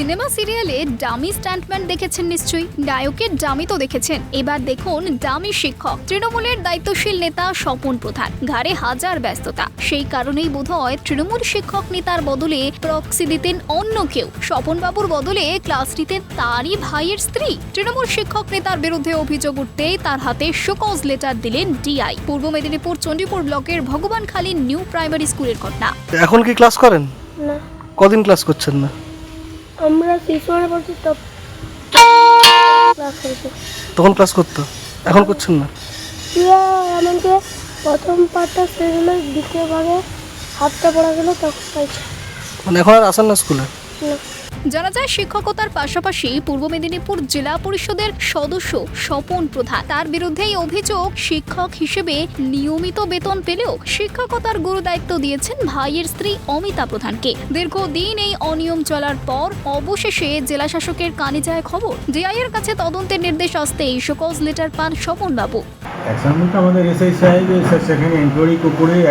Cinema সিরিয়ালে dummy স্ট্যান্টম্যান দেখেছেন নিশ্চয়ই। নায়কের ডামি তো দেখেছেন। এবার দেখুন ডামি শিক্ষক। তৃণমূলের দায়িত্বশীল নেতা স্বপন প্রধান। ঘাড়ে হাজার ব্যস্ততা। সেই কারণেই বোধহয় তৃণমূল শিক্ষক নেতার বদলে প্রক্সি দিতেন অন্য কেউ। স্বপন বাবুর বদলে ক্লাস নিতেন তারই ভাইয়ের স্ত্রী। তৃণমূল শিক্ষক নেতার বিরুদ্ধে অভিযোগ উঠতেই তার হাতে শোকজ লেটার দিলেন ডিআই পূর্ব মেদিনীপুর চণ্ডীপুর ব্লকের ভগবান ভগবানখালী নিউ প্রাইমারি স্কুলের ঘটনা এখন কি ক্লাস করেন? না। কদিন ক্লাস করছেন না? আমরা শিশুরা ক্লাস করেছি। তখন ক্লাস করতো? এখন করছেন না? আমাকে প্রথম পাঠটা শেষ হলো দ্বিতীয় ভাগে হাতটা পড়া গেল তখন পাইছে। মানে এখন আর আসেন না স্কুলে না। জানা যায় শিক্ষকতার পাশাপাশি পূর্ব মেদিনীপুর জেলা পরিষদের সদস্য স্বপন প্রধান। তার বিরুদ্ধেই অভিযোগ, শিক্ষক হিসেবে নিয়মিত বেতন পেলেও শিক্ষকতার গুরু দায়িত্ব দিয়েছেন ভাইয়ের স্ত্রী অমিতা প্রধানকে। দীর্ঘদিন এই অনিয়ম চলার পর অবশেষে জেলা শাসকের কানে যায় খবর। এর কাছে তদন্তের নির্দেশ আসতেই শোকজ লেটার পান স্বপন বাবু আমাদের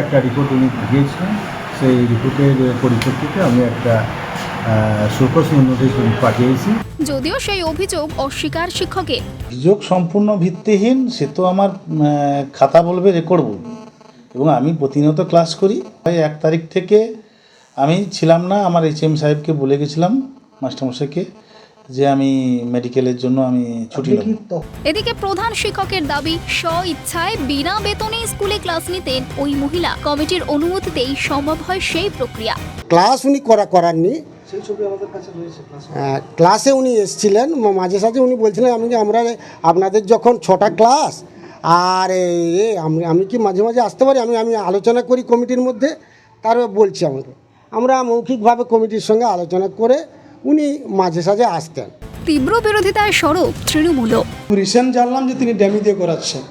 একটা রিপোর্ট উনি দিয়েছিলেন। সেই রিপোর্টের পরিপ্রেক্ষিতে আমি একটা পাঠিয়েছি। যদিও সেই অভিযোগ অস্বীকার শিক্ষকের অভিযোগ সম্পূর্ণ ভিত্তিহীন সে তো আমার খাতা বলবে রেকর্ড বলবে। এবং আমি প্রতিনিয়ত ক্লাস করি। তাই এক তারিখ থেকে আমি ছিলাম না আমার এইচ এম সাহেবকে বলে গেছিলাম মাস্টারমশাইকে যে আমি মেডিকেলের জন্য আমি ছুটি নেব। এদিকে প্রধান শিক্ষকের দাবি স্ব ইচ্ছায় বিনা বেতনে স্কুলে ক্লাস নিতেন ওই মহিলা। কমিটির অনুমতিতেই সম্ভব হয় সেই প্রক্রিয়া। ক্লাস উনি করা করাননি। হ্যাঁ, ক্লাসে উনি এসেছিলেন। মাঝে সাঝে উনি বলছিলেন আমি যে আমরা আপনাদের যখন ছটা ক্লাস আর এ, আমি আমি কি মাঝে মাঝে আসতে পারি? আমি আমি আলোচনা করি কমিটির মধ্যে। তার বলছি আমাকে। আমরা মৌখিকভাবে কমিটির সঙ্গে আলোচনা করে উনি মাঝে সাঝে আসতেন। তীব্র বিরোধিতায় সরব তৃণমূলও। রিসেন্ট জানলাম যে তিনি ড্যামি দিয়ে করাচ্ছেন।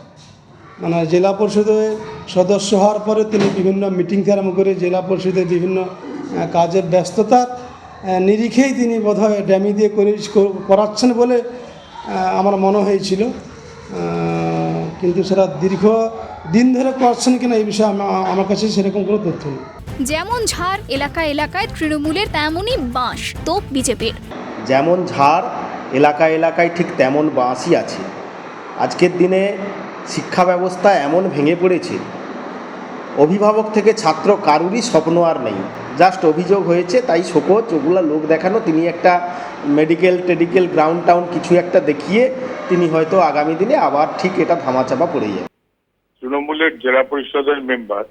মানে জেলা পরিষদের সদস্য হওয়ার পরে তিনি বিভিন্ন মিটিং থেকে আরম্ভ করে জেলা পরিষদের বিভিন্ন কাজের ব্যস্ততার আহ, নিরিখেই তিনি বোধহয় ড্যামি দিয়ে করে করাচ্ছেন বলে আমার মনে হয়েছিল। কিন্তু সেটা দীর্ঘ দিন ধরে করছেন কিনা এই বিষয়ে আমার কাছে সেরকম কোনো তথ্য নেই। যেমন ঝাড় এলাকা এলাকায় তৃণমূলের তেমনই বাঁশ তো বিজেপির। যেমন ঝাড় এলাকা এলাকায় ঠিক তেমন বাঁশই আছে। আজকের দিনে শিক্ষা ব্যবস্থা এমন ভেঙে পড়েছে। অভিভাবক থেকে ছাত্র কারুরই স্বপ্ন আর নেই। জাস্ট অভিযোগ হয়েছে, তাই শোকজ, ওগুলা লোক দেখানো, তিনি একটা মেডিকেল টেডিকেল গ্রাউন্ড টাউন কিছু একটা দেখিয়ে তিনি হয়তো আগামী দিনে আবার ঠিক এটা ধামাচাপা পড়ে যাবে। তৃণমূলের জেলা পরিষদের মেম্বার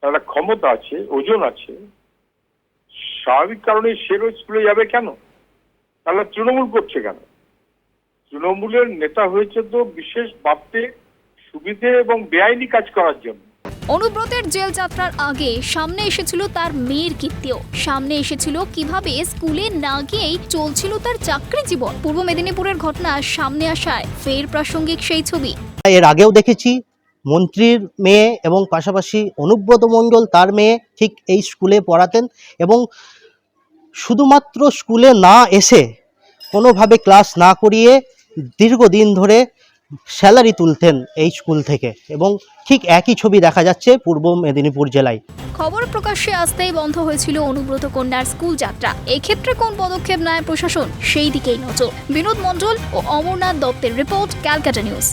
তার ক্ষমতা আছে, ওজন আছে, স্বাভাবিক কারণে সেরো স্কুলে যাবে কেন? তাহলে তৃণমূল করছে কেন? তৃণমূলের নেতা হয়েছে তো বিশেষ ভাবতে সুবিধে এবং বেআইনি কাজ করার জন্য। অনুব্রতের জেল যাত্রার আগে সামনে এসেছিল তার মেয়ের কীর্তিও। সামনে এসেছিল কীভাবে স্কুলে না গিয়েই চলছিল তার চাকরি জীবন। পূর্ব মেদিনীপুরের ঘটনা সামনে আসায় ফের প্রাসঙ্গিক সেই ছবি। এর আগেও দেখেছি, মন্ত্রীর মেয়ে এবং পাশাপাশি অনুব্রত মণ্ডল তার মেয়ে ঠিক এই স্কুলে পড়াতেন এবং শুধুমাত্র স্কুলে না এসে কোনোভাবে ক্লাস না করিয়ে দীর্ঘদিন ধরে স্যালারি তুলতেন এই স্কুল থেকে এবং ঠিক একই ছবি দেখা যাচ্ছে পূর্ব মেদিনীপুর জেলায়। খবর প্রকাশ্যে আসতেই বন্ধ হয়েছিল অনুব্রত কন্যার স্কুল যাত্রা। এক্ষেত্রে কোন পদক্ষেপ নেয় প্রশাসন? সেই দিকেই নজর। বিনোদ মণ্ডল ও অমরনাথ দত্তের রিপোর্ট ক্যালকাটা নিউজ।